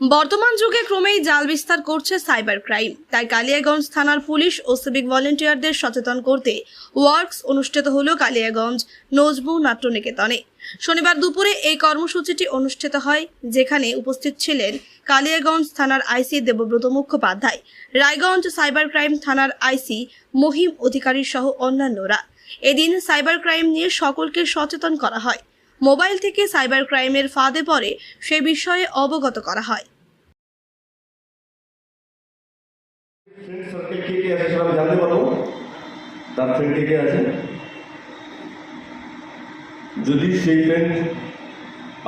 বর্তমান যুগে ক্রমেই জাল বিস্তার করছে সাইবার ক্রাইম। তাই কালিয়াগঞ্জ থানার পুলিশ ও সিভিক ভলেন্টিয়ারদের সচেতন করতে ওয়ার্কস অনুষ্ঠিত হলো কালিয়াগঞ্জ নজবু নাট্যনিকেতনে। শনিবার দুপুরে এই কর্মসূচিটি অনুষ্ঠিত হয়, যেখানে উপস্থিত ছিলেন কালিয়াগঞ্জ থানার IC Debabrata Mukhopadhyay, Raiganj cyber crime থানার আইসি মহিম অধিকারী সহ অন্যান্যরা। এদিন সাইবার ক্রাইম নিয়ে সকলকে সচেতন করা হয়। মোবাইল থেকে সাইবার ক্রাইমের ফাঁদে পড়ে সে বিষয়ে অবগত করা হয়। জানতে ফ্রেন্ড যদি সেই ফ্রেন্ড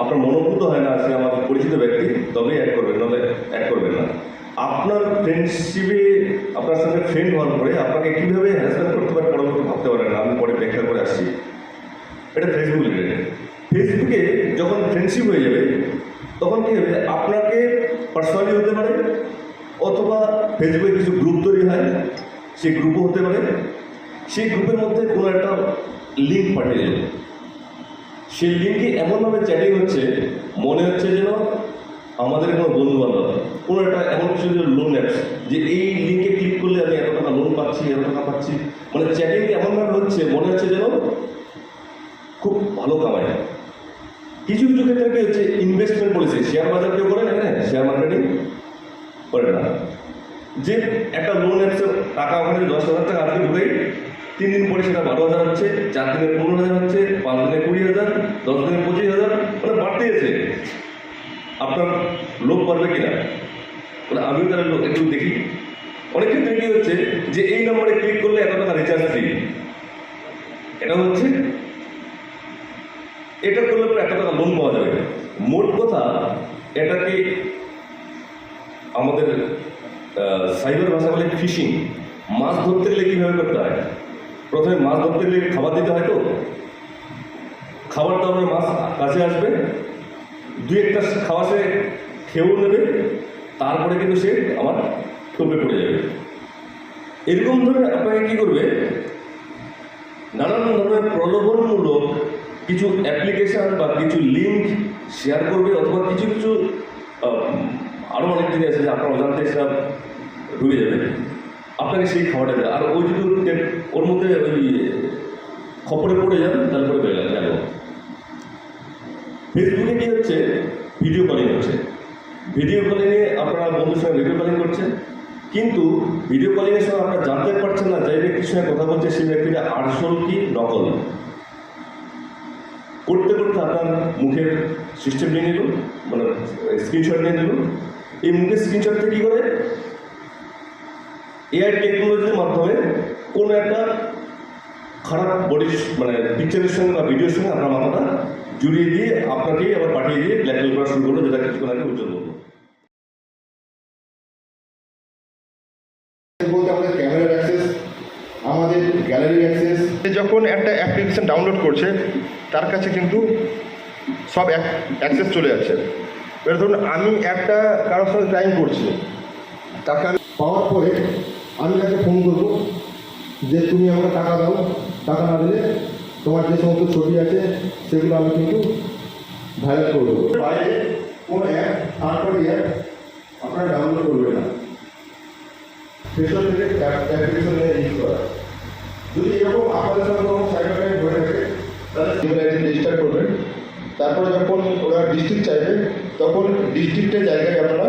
আপনার মনোভূত হয় না, সে আমার পরিচিত ব্যক্তি, তবেই অ্যাড করবেন নাহলে অ্যাড করবেন না। আপনার ফ্রেন্ডশিপে আপনার সঙ্গে ফ্রেন্ড হওয়ার পরে আপনাকে কীভাবে হ্যারাসমেন্ট করতে পারে, পরবর্তী ভাবতে পারেন আমি পরে ব্যাখ্যা করে আসছি। এটা ফেসবুক রিলেটেড ফেসবুকে যখন ফ্রেন্ডশিপ হয়ে যাবে, তখন কী হবে? আপনাকে পার্সোনালি হতে পারে, অথবা ফেসবুকে কিছু গ্রুপ তৈরি হয়, সেই গ্রুপও হতে পারে। সেই গ্রুপের মধ্যে কোনো একটা লিঙ্ক পাঠিয়ে দেবে। সেই লিঙ্কে এমনভাবে চ্যাটিং হচ্ছে, মনে হচ্ছে যেন আমাদের কোনো বন্ধু বান্ধব কোনো একটা এমন কিছু লোন অ্যাপস যে এই লিঙ্কে ক্লিক করলে আমি এত টাকা লোন পাচ্ছি, এত টাকা পাচ্ছি। মানে চ্যাটিং এমনভাবে হচ্ছে, মনে হচ্ছে যেন খুব ভালো কামাই। কিছু কিছু ক্ষেত্রে হচ্ছে ইনভেস্টমেন্ট পলিসি শেয়ার বাজার কেউ করেন এখানে শেয়ার মার্কেটিং করে না। যে একটা লোন অ্যাপসে টাকা ওখানে দশ হাজার টাকা আজকে ঢুকেই, তিন দিন পরে সেটা বারো হাজার হচ্ছে, চার দিনে পনেরো হাজার হচ্ছে, পাঁচ দিনে কুড়ি হাজার, দশ দিনে পঁচিশ হাজার মানে বাড়তে আছে আপনার লোক পারবে কিনা? মানে আমিও তার লোক, একটু দেখি। অনেক ক্ষেত্রে কি হচ্ছে, যে এই নম্বরে ক্লিক করলে এত টাকা রিচার্জ ফ্রি এটা হচ্ছে এটা করলে পরে এত টাকা লোন পাওয়া যাবে মোট কথা এটাকে আমাদের সাইবার ভাষা বলে ফিশিং। মাছ ধরতে গেলে কীভাবে করতে হয়? প্রথমে মাছ ধরতে গেলে খাবার দিতে হয় তো? খাবার দাবার মাছ কাছে আসবে, দু একটা খাওয়া সে খেয়েও নেবে, তারপরে কিন্তু সে আমার টোপে পড়ে যাবে। এরকম ধরে আপনাকে কী করবে? নানান ধরনের প্রলোভনমূলক কিছু অ্যাপ্লিকেশন বা কিছু লিঙ্ক শেয়ার করবে অথবা কিছু কিছু আরও অনেক জিনিস আছে যে আপনার অজান্তে সেটা ঢুকে যাবে। আপনাকে সেই খাবারটা দেবে। আর ওই যদি ওর মধ্যে ওই খপরে পড়ে যান তাহলে পরে বেড়ে গেল ফেসবুকে কী হচ্ছে? ভিডিও কলিং হচ্ছে। ভিডিও কলিংয়ে আপনারা বন্ধুর সঙ্গে ভিডিও কলিং করছেন। কিন্তু ভিডিও কলিংয়ের সময় আপনারা জানতে পারছেন না, যে ব্যক্তির সঙ্গে কথা বলছে, সেই ব্যক্তিটা আসল কি নকল? করতে করতে আপনার মুখের সিস্টেম নিয়ে নিল মানে স্ক্রিনশট নিয়ে নিল এই মুখের স্ক্রিনশটটা কী করে? এআই টেকনোলজির মাধ্যমে কোনো একটা খারাপ বডির মানে পিকচারের সঙ্গে বা ভিডিওর সঙ্গে আপনার মাথাটা জুড়িয়ে দিয়ে আপনাকেই আবার পাঠিয়ে দিয়ে ব্ল্যাকমেল করা শুরু করল যেটা কিছুক্ষণ আগে উজ্জ্বল বলব বলতে আমাদের ক্যামেরার অ্যাক্সেস আমাদের গ্যালারির অ্যাক্সেস যখন একটা অ্যাপ্লিকেশন ডাউনলোড করছে তার কাছে কিন্তু সব অ্যাক্সেস চলে যাচ্ছে। এবার ধরুন আমি একটা কারোর সঙ্গে ক্রাইম করছি, তাকে আমি পাওয়ার পরে আমি তাকে ফোন করব যে তুমি আমাকে টাকা দাও, টাকা না দিলে তোমার যে সমস্ত ছবি আছে সেগুলো আমি কিন্তু ভাইরাল করব বাইরে কোনো অ্যাপ তারপরে অ্যাপ আপনারা ডাউনলোড করবে না। ফেসবুক থেকে অ্যাপ্লিকেশন নিয়ে ইউজ করা। যদি এরকম আপনাদের সঙ্গে কোনো ক্রাইম হয়ে থাকে, তাহলে রেজিস্টার করবেন। তারপরে যখন ওরা ডিস্ট্রিক্ট চাইবে তখন ডিস্ট্রিক্টের জায়গায় আপনারা